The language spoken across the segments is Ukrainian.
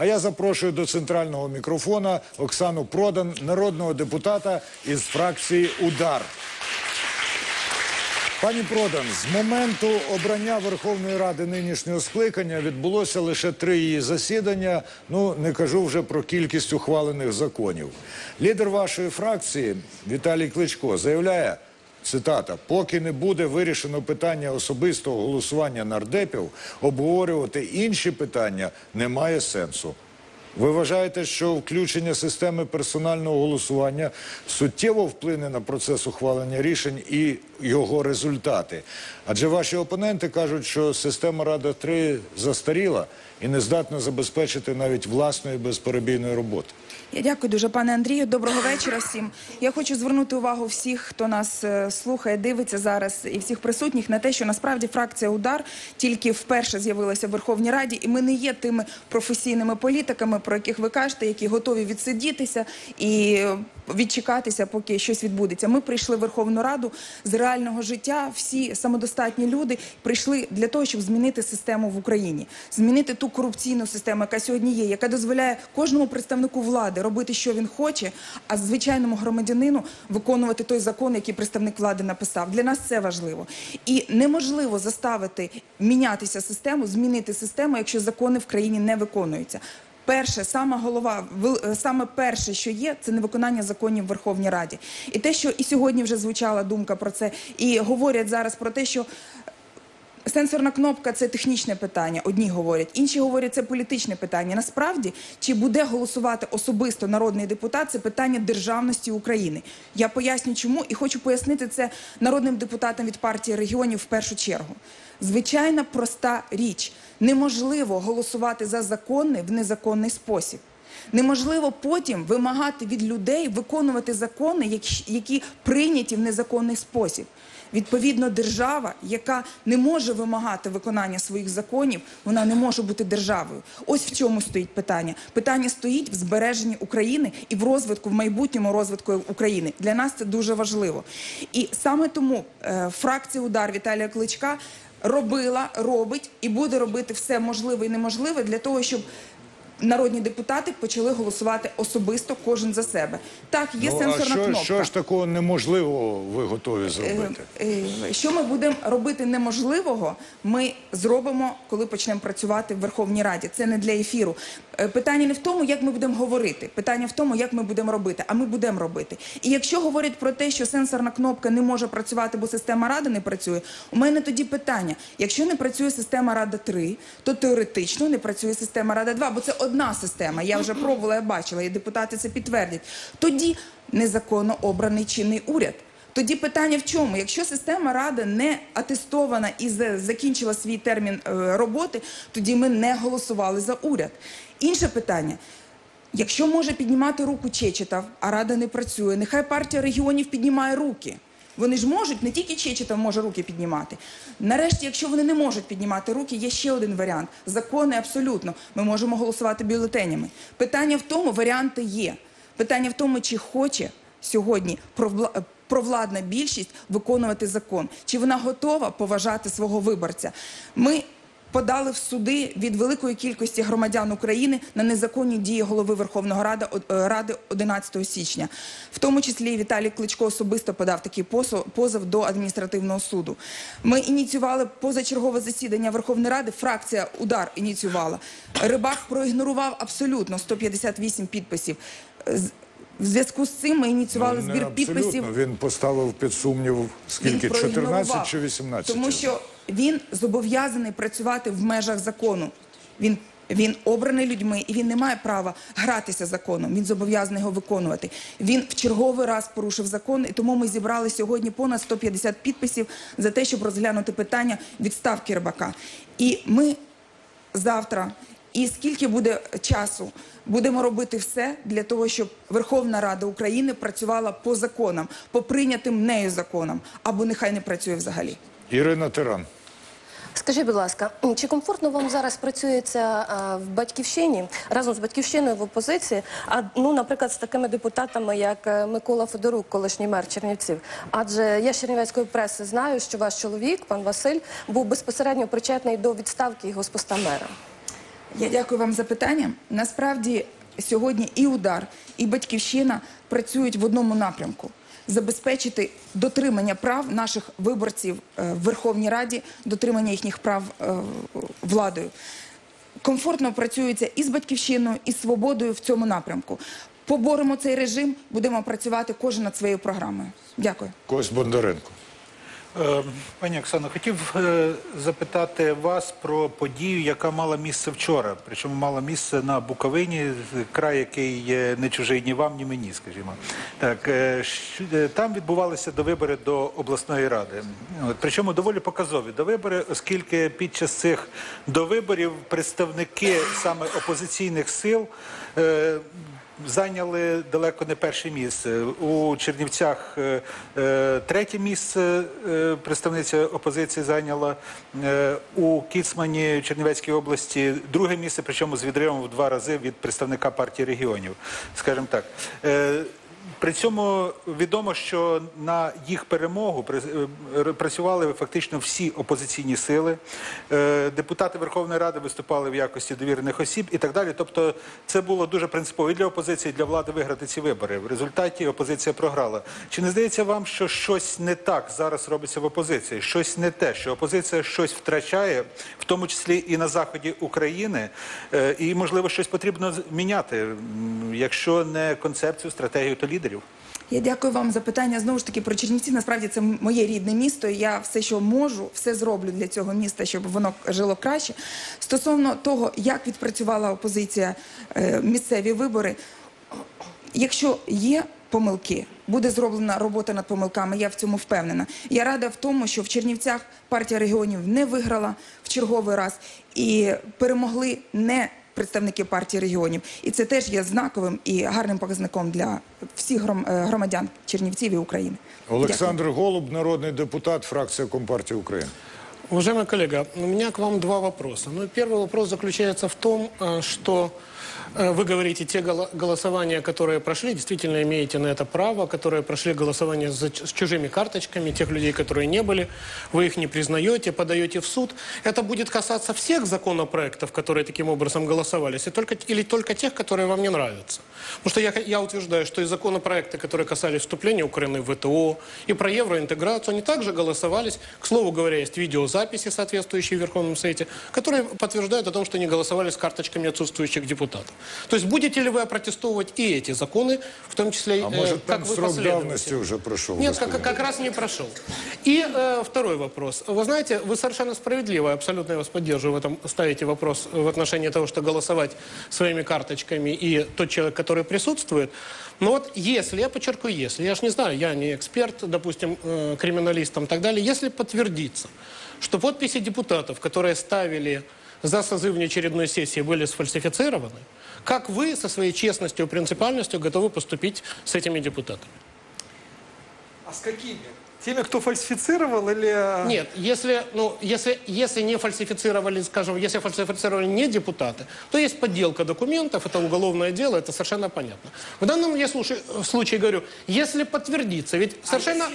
А я запрошую до центрального мікрофона Оксану Продан, народного депутата із фракції Удар. Пані Продан, з моменту обрання Верховної Ради нинішнього скликання відбулося лише три її засідання. Ну не кажу вже про кількість ухвалених законів. Лідер вашої фракції Віталій Кличко заявляє. Цитата: поки не буде вирішено питання особистого голосування нардепів, обговорювати інші питання немає сенсу. Ви вважаєте, що включення системи персонального голосування суттєво вплине на процес ухвалення рішень і його результати? Адже ваші опоненти кажуть, що система Рада 3 застаріла і не здатна забезпечити навіть власної безперебійної роботи. Я дякую дуже, пане Андрію. Доброго вечора всім. Я хочу звернути увагу всіх, хто нас е, слухає, дивиться зараз, і всіх присутніх на те, що насправді фракція Удар тільки вперше з'явилася в Верховній Раді, і ми не є тими професійними політиками, про яких ви кажете, які готові відсидітися і е, відчекатися, поки щось відбудеться. Ми прийшли в Верховну Раду з реального життя. Всі самодостатні люди прийшли для того, щоб змінити систему в Україні, змінити ту корупційну систему, яка сьогодні є, яка дозволяє кожному представнику влади робити, що він хоче, а звичайному громадянину виконувати той закон, який представник влади написав. Для нас це важливо. І неможливо заставити мінятися систему, змінити систему, якщо закони в країні не виконуються. Перше, саме голова, е, саме перше, що є, це невиконання законів в Верховній Раді. І те, що і сьогодні вже звучала думка про це, і говорять зараз про те, що Сенсорна кнопка це технічне питання. Одні говорять, інші говорять, це політичне питання. Насправді, чи буде голосувати особисто народний депутат, це питання державності України. Я поясню, чому і хочу пояснити це народним депутатам від партії регіонів в першу чергу. Звичайна проста річ: неможливо голосувати за закони в незаконний спосіб. Неможливо потім вимагати від людей виконувати закони, які прийняті в незаконний спосіб. Відповідно, держава, яка не може вимагати виконання своїх законів, вона не може бути державою. Ось в чому стоїть питання. Питання стоїть в збереженні України і в розвитку, в майбутньому розвитку України. Для нас це дуже важливо. І саме тому е, фракція удар Віталія Кличка робила, робить і буде робити все можливе і неможливе для того, щоб. Народні депутати почали голосувати особисто кожен за себе. Так, є Ну, а сенсорна що, кнопка. що ж такого неможливого ви готові зробити? Е, е, Що ми будемо робити неможливого, ми зробимо, коли почнемо працювати в Верховній Раді. Це не для ефіру. Е, Питання не в тому, як ми будемо говорити, питання в тому, як ми будемо робити. А ми будемо робити. І якщо говорять про те, що сенсорна кнопка не може працювати, бо система ради не працює, у мене тоді питання: якщо не працює система Рада 3, то теоретично не працює система Рада 2, бо це одна система. Я вже пробувала, я бачила, і депутати це підтвердять. Тоді незаконно обраний чинний уряд. Тоді питання в чому? Якщо система ради не атестована і закінчила свій термін е, роботи, тоді ми не голосували за уряд. Інше питання. Якщо може піднімати руку Чечетов, а рада не працює, нехай партія регіонів піднімає руки. Вони ж можуть, не тільки Чечетов може руки піднімати. Нарешті, якщо вони не можуть піднімати руки, є ще один варіант. Закони абсолютно. Ми можемо голосувати бюлетенями. Питання в тому, варіанти є. Питання в тому, чи хоче сьогодні провла- провладна більшість виконувати закон, чи вона готова поважати свого виборця. Ми подали в суди від великої кількості громадян України на незаконні дії голови Верховного Ради, е, Ради 11 січня. В тому числі Віталій Кличко особисто подав такий позов до адміністративного суду. Ми ініціювали позачергове засідання Верховної Ради. Фракція Удар ініціювала. Рибак проігнорував абсолютно 158 підписів. В зв'язку з цим ми ініціювали Ну, збір абсолютно. підписів. Він поставив під сумнів скільки? Він 14 чи 18? Тому що він зобов'язаний працювати в межах закону. Він, він обраний людьми і він не має права гратися законом. Він зобов'язаний його виконувати. Він в черговий раз порушив закон, і тому ми зібрали сьогодні понад 150 підписів за те, щоб розглянути питання відставки рибака. І ми завтра. І скільки буде часу, будемо робити все для того, щоб Верховна Рада України працювала по законам, по прийнятим нею законам, або нехай не працює взагалі. Ірина Тиран. Скажіть, будь ласка, чи комфортно вам зараз працюється а, в батьківщині разом з батьківщиною в опозиції? А ну, наприклад, з такими депутатами, як е, Микола Федорук, колишній мер Чернівців? Адже я з Чернівецької преси знаю, що ваш чоловік, пан Василь, був безпосередньо причетний до відставки його з поста мера. Я дякую вам за питання. Насправді сьогодні і удар, і батьківщина працюють в одному напрямку. Забезпечити дотримання прав наших виборців е, в Верховній Раді, дотримання їхніх прав е, владою. Комфортно працюється і з батьківщиною, і з свободою в цьому напрямку. Поборемо цей режим, будемо працювати кожен над своєю програмою. Дякую. Кось Бондаренко. Е, Пані Оксано, хотів е, запитати вас про подію, яка мала місце вчора. Причому мала місце на Буковині, край, який не чужий ні вам, ні мені, скажімо. Так, е, там відбувалися довибори до обласної ради. Причому доволі показові довибори, оскільки під час цих довиборів представники саме опозиційних сил. Зайняли далеко не перше місце. У Чернівцях е, е, третє місце е, представниця опозиції зайняла. У Кіцмані Чернівецькій області друге місце, причому з відривом в два рази від представника партії регіонів, скажімо так. При цьому відомо, що на їх перемогу е, працювали фактично всі опозиційні сили. Е, Депутати Верховної Ради виступали в якості довірених осіб і так далі. Тобто, це було дуже принципово і для опозиції, і для влади виграти ці вибори. В результаті опозиція програла. Чи не здається вам, що щось не так зараз робиться в опозиції? Щось не те, що опозиція щось втрачає, в тому числі і на заході України, Е, і можливо щось потрібно міняти, якщо не концепцію, стратегію, то лідерів. Я дякую вам за питання. Знову ж таки про Чернівці. Насправді це моє рідне місто. Я все, що можу, все зроблю для цього міста, щоб воно жило краще. Стосовно того, як відпрацювала опозиція е, місцеві вибори, якщо є помилки, буде зроблена робота над помилками. Я в цьому впевнена. Я рада в тому, що в Чернівцях партія регіонів не виграла в черговий раз і перемогли не представники партії регіонів. І це теж є знаковим і гарним показником для всіх гром- е, громадян Чернівців і України. Олександр Голуб, народний депутат, фракція Компартії України. Уважаемый коллега, у меня к вам два вопроса. Ну, первый вопрос заключается в том, э, что э, вы говорите, те голо- голосования, которые прошли, действительно имеете на это право, которые прошли голосование с чужими карточками, тех людей, которые не были, вы их не признаете, подаете в суд. Это будет касаться всех законопроектов, которые таким образом голосовались, и только, или только тех, которые вам не нравятся? Потому что я, я утверждаю, что и законопроекты, которые касались вступления Украины в ВТО, и про евроинтеграцию, они также голосовались. К слову говоря, есть видеозаписи, соответствующие в Верховном Совете, которые подтверждают о том, что они голосовали с карточками отсутствующих депутатов. То есть будете ли вы опротестовывать и эти законы, в том числе, А э, може как там вы срок давності вже пройшов? Нет, как, как раз не прошел. И э, второй вопрос. Вы знаете, вы совершенно справедливо, абсолютно я вас поддерживаю в этом, ставите вопрос в отношении того, что голосовать своими карточками и тот человек, который присутствует. Но вот если, я подчеркну если, я же не знаю, я не эксперт, допустим, э, криминалист там, и так далее, если подтвердится, что подписи депутатов, которые ставили за созыв внеочередной сессии, были сфальсифицированы, как вы со своей честностью и принципиальностью готовы поступить с этими депутатами? А с какими? Теми, кто фальсифицировал или... Нет, если, ну, если, если не фальсифицировали, скажем, если фальсифицировали не депутаты, то есть подделка документов, это уголовное дело, это совершенно понятно. В данном я слушай, случае говорю, если подтвердится, ведь совершенно...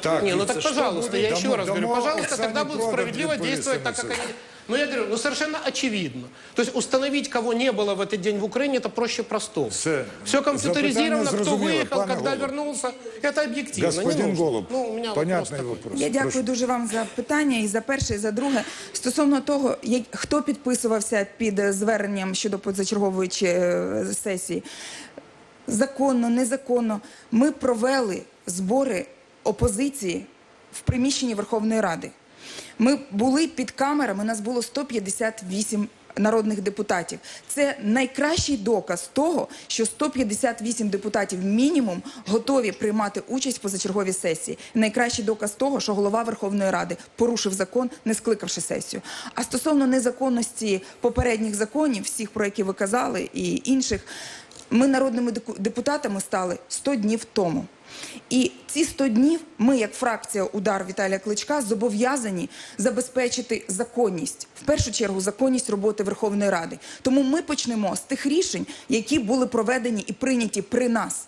Так, не, ну и так пожалуйста, будет? я еще раз говорю, пожалуйста, тогда будут Продан справедливо действовать так, как они... Ну, я говорю, ну совершенно очевидно. То есть установить, кого не было в этот день в Украине, это проще простого. Все. Все компьютеризировано, Запитання кто зрозуміло, выехал, пане когда Голуб. вернулся, это объективно. не Господин нужно. Голуб, ну, у меня понятний вопрос такой. вопрос. Я Прошу. дякую дуже вам за питання і за перше, і за друге. Стосовно того, як- хто підписувався під е, зверненням щодо позачергової чи, е, сесії, законно, незаконно, ми провели збори опозиції в приміщенні Верховної Ради. Ми були під камерами, нас було 158 народних депутатів. Це найкращий доказ того, що 158 депутатів мінімум готові приймати участь в позачерговій сесії. Найкращий доказ того, що голова Верховної Ради порушив закон, не скликавши сесію. А стосовно незаконності попередніх законів, всіх про які ви казали, і інших, ми народними депутатами стали 100 днів тому. І ці 100 днів ми, як фракція удар Віталія Кличка, зобов'язані забезпечити законність, в першу чергу законність роботи Верховної Ради. Тому ми почнемо з тих рішень, які були проведені і прийняті при нас.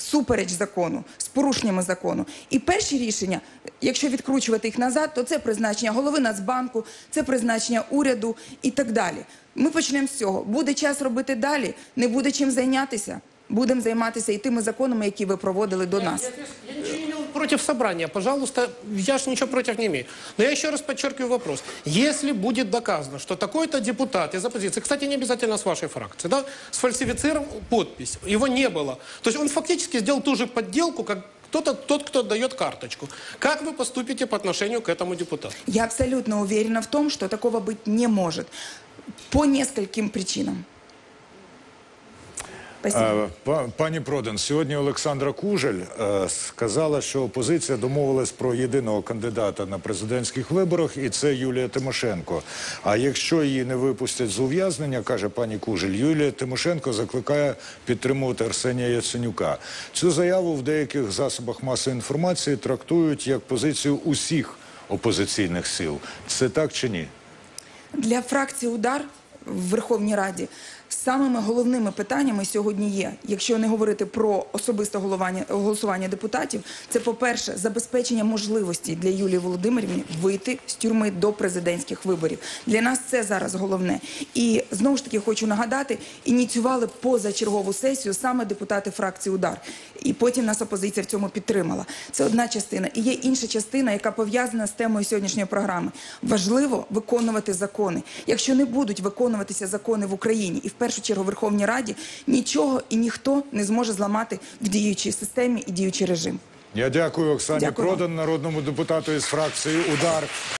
Всупереч закону, з порушеннями закону. І перші рішення, якщо відкручувати їх назад, то це призначення голови Нацбанку, це призначення уряду і так далі. Ми почнемо з цього. Буде час робити далі, не буде чим зайнятися. Будемо займатися і тими законами, які ви проводили до нас. Я, я ничего не имел против собрания, пожалуйста, я же ничего против не имею. Но я еще раз подчеркиваю вопрос. Если будет доказано, что такой-то депутат из оппозиции, кстати, не обязательно с вашей фракции, да, сфальсифицировал подпись, его не было. То есть он фактически сделал ту же подделку, как кто-то, тот, кто дает карточку. Как вы поступите по отношению к этому депутату? Я абсолютно уверена в том, что такого быть не может. По нескольким причинам. Е, па- Пані Продан, сьогодні Олександра Кужель е, сказала, що опозиція домовилась про єдиного кандидата на президентських виборах, і це Юлія Тимошенко. А якщо її не випустять з ув'язнення, каже пані Кужель, Юлія Тимошенко закликає підтримувати Арсенія Яценюка. Цю заяву в деяких засобах масової інформації трактують як позицію усіх опозиційних сил. Це так чи ні? Для фракції Удар в Верховній Раді самими головними питаннями сьогодні є, якщо не говорити про особисте голосування, депутатів, це, по-перше, забезпечення можливості для Юлії Володимирівни вийти з тюрми до президентських виборів. Для нас це зараз головне. І знову ж таки хочу нагадати, ініціювали позачергову сесію саме депутати фракції Удар. І потім нас опозиція в цьому підтримала. Це одна частина. І є інша частина, яка пов'язана з темою сьогоднішньої програми. Важливо виконувати закони. Якщо не будуть виконуватися закони в Україні і в першу чергу Верховній Раді, нічого і ніхто не зможе зламати в діючій системі і діючий режим. Я дякую Оксані Дякую. Продан, народному депутату із фракції Удар.